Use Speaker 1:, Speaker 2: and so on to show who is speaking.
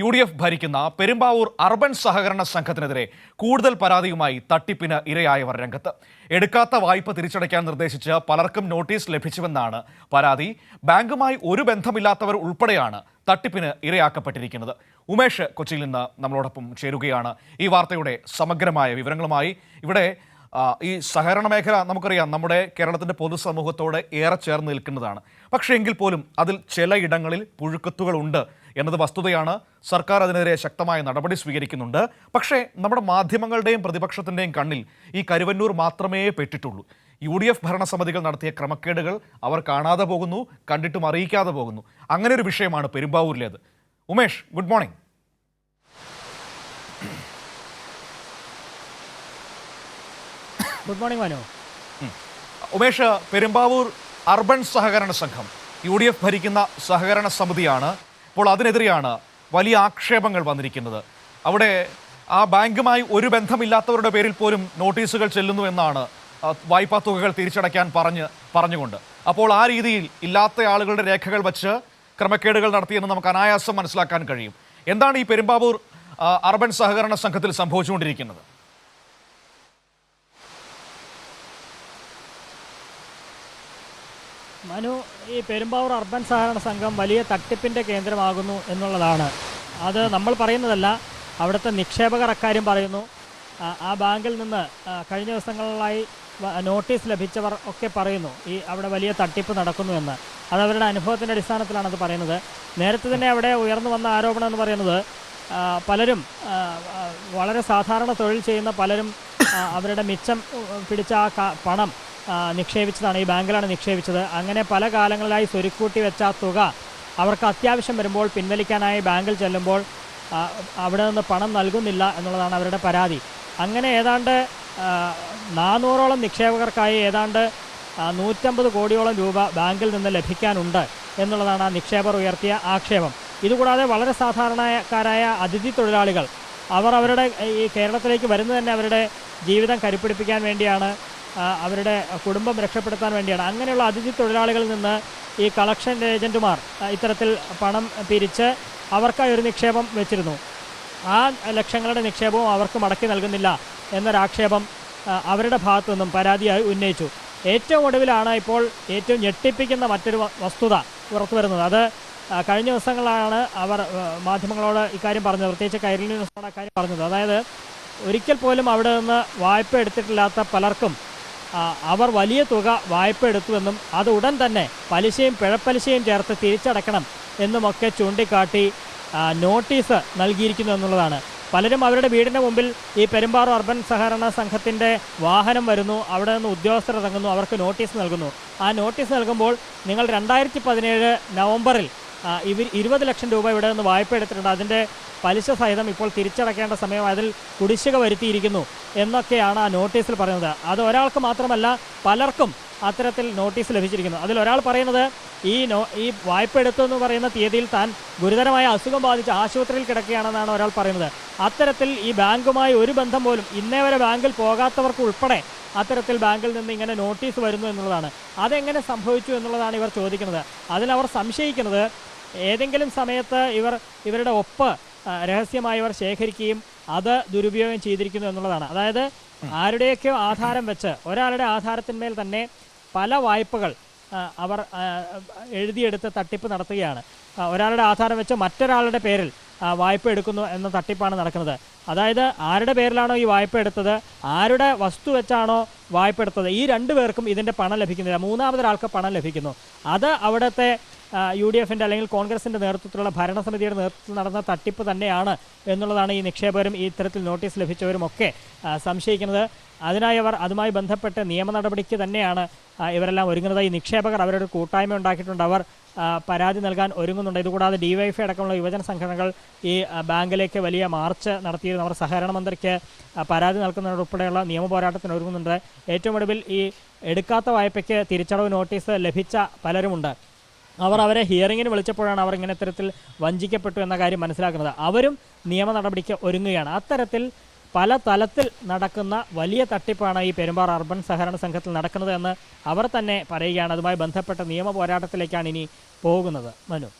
Speaker 1: U D F ഭരിക്കുന്ന Perumbavoor urban സഹകരണ സംഘത്തിനെതിരെ കൂടുതൽ പരാതിയുമായി തട്ടിപ്പിന് ഇരയായവർ രംഗത്ത്. എടുക്കാത്ത വായ്പ തിരിച്ചടയ്ക്കാൻ നിർദ്ദേശിച്ച് പലർക്കും നോട്ടീസ് ലഭിച്ചുവെന്നാണ് പരാതി. ബാങ്കുമായി ഒരു ബന്ധമില്ലാത്തവർ ഉൾപ്പെടെയാണ് തട്ടിപ്പിന് ഇരയാക്കപ്പെട്ടിരിക്കുന്നത്. ഉമേഷ് കൊച്ചിയിൽ നിന്ന് നമ്മളോടൊപ്പം ചേരുകയാണ്. ഈ വാർത്തയുടെ സമഗ്രമായ വിവരങ്ങളുമായി ഇവിടെ ഈ സഹകരണ മേഖല നമുക്കറിയാം നമ്മുടെ കേരളത്തിന്റെ പൊതുസമൂഹത്തോട് ഏറെ ചേർന്ന് നിൽക്കുന്നതാണ്. പക്ഷേ എങ്കിൽ പോലും അതിൽ ചിലയിടങ്ങളിൽ പുഴുക്കത്തുകളുണ്ട് എന്നത് വസ്തുതയാണ്. സർക്കാർ അതിനെതിരെ ശക്തമായ നടപടി സ്വീകരിക്കുന്നുണ്ട്. പക്ഷേ നമ്മുടെ മാധ്യമങ്ങളുടെയും പ്രതിപക്ഷത്തിന്റെയും കണ്ണിൽ ഈ കരുവന്നൂർ മാത്രമേ പെട്ടിട്ടുള്ളൂ. യു ഡി എഫ് ഭരണസമിതികൾ നടത്തിയ ക്രമക്കേടുകൾ അവർ കാണാതെ പോകുന്നു കണ്ടിട്ടും അറിയിക്കാതെ പോകുന്നു. അങ്ങനെ ഒരു വിഷയമാണ് പെരുമ്പാവൂരിലേത്. Umesh good morning.
Speaker 2: Good morning Manu.
Speaker 1: Umesh Perumbavoor urban സഹകരണ സംഘം യു ഡി എഫ് ഭരിക്കുന്ന സഹകരണ സമിതിയാണ് ഇപ്പോൾ അതിനെതിരെയാണ് വലിയ ആക്ഷേപങ്ങൾ വന്നിരിക്കുന്നത്. അവിടെ ആ ബാങ്കുമായി ഒരു ബന്ധമില്ലാത്തവരുടെ പേരിൽ പോലും നോട്ടീസുകൾ ചെല്ലുന്നു എന്നാണ് വായ്പാ തുകകൾ തിരിച്ചടയ്ക്കാൻ പറഞ്ഞ് പറഞ്ഞുകൊണ്ട്. അപ്പോൾ ആ രീതിയിൽ ഇല്ലാത്ത ആളുകളുടെ രേഖകൾ വച്ച് ക്രമക്കേടുകൾ നടത്തിയെന്ന് നമുക്ക് അനായാസം മനസ്സിലാക്കാൻ കഴിയും. എന്താണ് ഈ പെരുമ്പാവൂർ അർബൻ സഹകരണ സംഘത്തിൽ സംഭവിച്ചുകൊണ്ടിരിക്കുന്നത്?
Speaker 2: മനു ഈ പെരുമ്പാവൂർ അർബൻ സഹകരണ സംഘം വലിയ തട്ടിപ്പിന്റെ കേന്ദ്രമാകുന്നു എന്നുള്ളതാണ്. അത് നമ്മൾ പറയുന്നതല്ല അവിടുത്തെ നിക്ഷേപകർ അക്കാര്യം പറയുന്നു. ആ, ബാങ്കിൽ നിന്ന് കഴിഞ്ഞ ദിവസങ്ങളിലായി നോട്ടീസ് ലഭിച്ചവർ ഒക്കെ പറയുന്നു ഈ അവിടെ വലിയ തട്ടിപ്പ് നടക്കുന്നു എന്ന്. അത് അവരുടെ അനുഭവത്തിന്റെ അടിസ്ഥാനത്തിലാണ് അത് പറയുന്നത്. നേരത്തെ തന്നെ അവിടെ ഉയർന്നു വന്ന ആരോപണം എന്ന് പറയുന്നത് പലരും വളരെ സാധാരണ തൊഴിൽ ചെയ്യുന്ന പലരും അവരുടെ മിച്ചം പിടിച്ച ആ പണം നിക്ഷേപിച്ചതാണ്. ഈ ബാങ്കിലാണ് നിക്ഷേപിച്ചത്. അങ്ങനെ പല കാലങ്ങളിലായി സ്വരുക്കൂട്ടി വെച്ച തുക അവർക്ക് അത്യാവശ്യം വരുമ്പോൾ പിൻവലിക്കാനായി ബാങ്കിൽ ചെല്ലുമ്പോൾ അവിടെ നിന്ന് പണം നൽകുന്നില്ല എന്നുള്ളതാണ് അവരുടെ പരാതി. അങ്ങനെ ഏതാണ്ട് നാനൂറോളം നിക്ഷേപകർക്കായി ഏതാണ്ട് നൂറ്റമ്പത് കോടിയോളം രൂപ ബാങ്കിൽ നിന്ന് ലഭിക്കാനുണ്ട് എന്നുള്ളതാണ് ആ നിക്ഷേപർ ഉയർത്തിയ ആക്ഷേപം. ഇതുകൂടാതെ വളരെ സാധാരണക്കാരായ അതിഥി തൊഴിലാളികൾ അവർ അവരുടെ ഈ കേരളത്തിലേക്ക് വരുന്നത് തന്നെ അവരുടെ ജീവിതം കരുപ്പിടിപ്പിക്കാൻ വേണ്ടിയാണ് അവരുടെ കുടുംബം രക്ഷപ്പെടുത്താൻ വേണ്ടിയാണ്. അങ്ങനെയുള്ള അതിഥി തൊഴിലാളികളിൽ നിന്ന് ഈ കളക്ഷൻ ഏജന്റുമാർ ഇത്തരത്തിൽ പണം പിരിച്ച് അവർക്കായി ഒരു നിക്ഷേപം വെച്ചിരുന്നു. ആ ലക്ഷങ്ങളുടെ നിക്ഷേപവും അവർക്ക് മടക്കി നൽകുന്നില്ല എന്നൊരാക്ഷേപം അവരുടെ ഭാഗത്തു നിന്നും പരാതിയായി ഉന്നയിച്ചു. ഏറ്റവും ഒടുവിലാണ് ഇപ്പോൾ ഏറ്റവും ഞെട്ടിപ്പിക്കുന്ന മറ്റൊരു വസ്തുത പുറത്തു വരുന്നത്. അത് കഴിഞ്ഞ ദിവസങ്ങളാണ് അവർ മാധ്യമങ്ങളോട് ഇക്കാര്യം പറഞ്ഞത്. പ്രത്യേകിച്ച് കൈരളി ന്യൂസിനോട് അക്കാര്യം പറഞ്ഞത്. അതായത് ഒരിക്കൽ പോലും അവിടെ നിന്ന് വായ്പ എടുത്തിട്ടില്ലാത്ത പലർക്കും അവർ വലിയ തുക വായ്പ എടുത്തുവെന്നും അത് ഉടൻ തന്നെ പലിശയും പിഴപ്പലിശയും ചേർത്ത് തിരിച്ചടക്കണം എന്നുമൊക്കെ ചൂണ്ടിക്കാട്ടി നോട്ടീസ് നൽകിയിരിക്കുന്നു എന്നുള്ളതാണ്. പലരും അവരുടെ വീടിന്റെ മുമ്പിൽ ഈ പെരുമ്പാറ അർബൻ സഹകരണ സംഘത്തിന്റെ വാഹനം വരുന്നു അവിടെ നിന്ന് ഉദ്യോഗസ്ഥർ ഇറങ്ങുന്നു അവർക്ക് നോട്ടീസ് നൽകുന്നു. ആ നോട്ടീസ് നൽകുമ്പോൾ നിങ്ങൾ രണ്ടായിരത്തി പതിനേഴ് നവംബറിൽ ഇവർ ഇരുപത് ലക്ഷം രൂപ ഇവിടെ നിന്ന് വായ്പ എടുത്തിട്ടുണ്ട്. അതിന്റെ പലിശ സഹിതം ഇപ്പോൾ തിരിച്ചടക്കേണ്ട സമയം അതിൽ കുടിശ്ശിക വരുത്തിയിരിക്കുന്നു എന്നൊക്കെയാണ് ആ നോട്ടീസിൽ പറയുന്നത്. അത് ഒരാൾക്ക് മാത്രമല്ല പലർക്കും അത്തരത്തിൽ നോട്ടീസ് ലഭിച്ചിരിക്കുന്നു. അതിൽ ഒരാൾ പറയുന്നത് ഈ നോ ഈ വായ്പ എടുത്തു എന്ന് പറയുന്ന തീയതിയിൽ താൻ ഗുരുതരമായ അസുഖം ബാധിച്ച് ആശുപത്രിയിൽ കിടക്കുകയാണെന്നാണ് ഒരാൾ പറയുന്നത്. അത്തരത്തിൽ ഈ ബാങ്കുമായി ഒരു ബന്ധം പോലും ഇന്നേ വരെ ബാങ്കിൽ പോകാത്തവർക്ക് ഉൾപ്പെടെ അത്തരത്തിൽ ബാങ്കിൽ നിന്ന് ഇങ്ങനെ നോട്ടീസ് വരുന്നു എന്നുള്ളതാണ്. അതെങ്ങനെ സംഭവിച്ചു എന്നുള്ളതാണ് ഇവർ ചോദിക്കുന്നത്. അതിലവർ സംശയിക്കുന്നത് ഏതെങ്കിലും സമയത്ത് ഇവർ ഇവരുടെ ഒപ്പ് രഹസ്യമായി ഇവർ ശേഖരിക്കുകയും അത് ദുരുപയോഗം ചെയ്തിരിക്കുന്നു എന്നുള്ളതാണ്. അതായത് ആരുടെയൊക്കെയോ ആധാരം വെച്ച് ഒരാളുടെ ആധാരത്തിന്മേൽ തന്നെ പല വായ്പകൾ അവർ എഴുതിയെടുത്ത് തട്ടിപ്പ് നടത്തുകയാണ്. ഒരാളുടെ ആധാരം വെച്ച് മറ്റൊരാളുടെ പേരിൽ വായ്പ എടുക്കുന്നു എന്ന തട്ടിപ്പാണ് നടക്കുന്നത്. അതായത് ആരുടെ പേരിലാണോ ഈ വായ്പ എടുത്തത് ആരുടെ വസ്തു വെച്ചാണോ വായ്പ എടുത്തത് ഈ രണ്ടു പേർക്കും ഇതിന്റെ പണം ലഭിക്കുന്നില്ല. മൂന്നാമതൊരാൾക്ക് പണം ലഭിക്കുന്നു. അത് അവിടുത്തെ യു ഡി എഫിന്റെ അല്ലെങ്കിൽ കോൺഗ്രസിന്റെ നേതൃത്വത്തിലുള്ള ഭരണസമിതിയുടെ നേതൃത്വത്തിൽ നടന്ന തട്ടിപ്പ് തന്നെയാണ് എന്നുള്ളതാണ് ഈ നിക്ഷേപകരും ഈ ഇത്തരത്തിൽ നോട്ടീസ് ലഭിച്ചവരുമൊക്കെ സംശയിക്കുന്നത്. അതിനായി അവർ അതുമായി ബന്ധപ്പെട്ട് നിയമ നടപടിക്ക് തന്നെയാണ് ഇവരെല്ലാം ഒരുങ്ങുന്നത്. ഈ നിക്ഷേപകർ അവരുടെ കൂട്ടായ്മ ഉണ്ടാക്കിയിട്ടുണ്ട്. അവർ പരാതി നൽകാൻ ഒരുങ്ങുന്നുണ്ട്. ഇതുകൂടാതെ ഡിവൈഎഫ് അടക്കമുള്ള യുവജന സംഘടനകൾ ഈ ബാങ്കിലേക്ക് വലിയ മാർച്ച് നടത്തിയിരുന്നു. അവർ സഹകരണ മന്ത്രിക്ക് പരാതി നൽകുന്നതിനുൾപ്പെടെയുള്ള നിയമ പോരാട്ടത്തിന് ഒരുങ്ങുന്നുണ്ട്. ഏറ്റവും ഒടുവിൽ ഈ എടുക്കാത്ത വായ്പയ്ക്ക് തിരിച്ചടവ് നോട്ടീസ് ലഭിച്ച പലരുമുണ്ട്. അവർ അവരെ ഹിയറിങ്ങിന് വിളിച്ചപ്പോഴാണ് അവർ ഇങ്ങനെ തരത്തിൽ വഞ്ചിക്കപ്പെട്ടു എന്ന കാര്യം മനസ്സിലാക്കുന്നത്. അവരും നിയമ നടപടിക്ക് ഒരുങ്ങുകയാണ്. അത്തരത്തിൽ പല തലത്തിൽ നടക്കുന്ന വലിയ തട്ടിപ്പാണ് ഈ പെരുമ്പാറ അർബൻ സഹകരണ സംഘത്തിൽ നടക്കുന്നത് എന്ന് അവർ തന്നെ പറയുകയാണ്. അതുമായി ബന്ധപ്പെട്ട നിയമ പോരാട്ടത്തിലേക്കാണ് ഇനി പോകുന്നത്. മനു.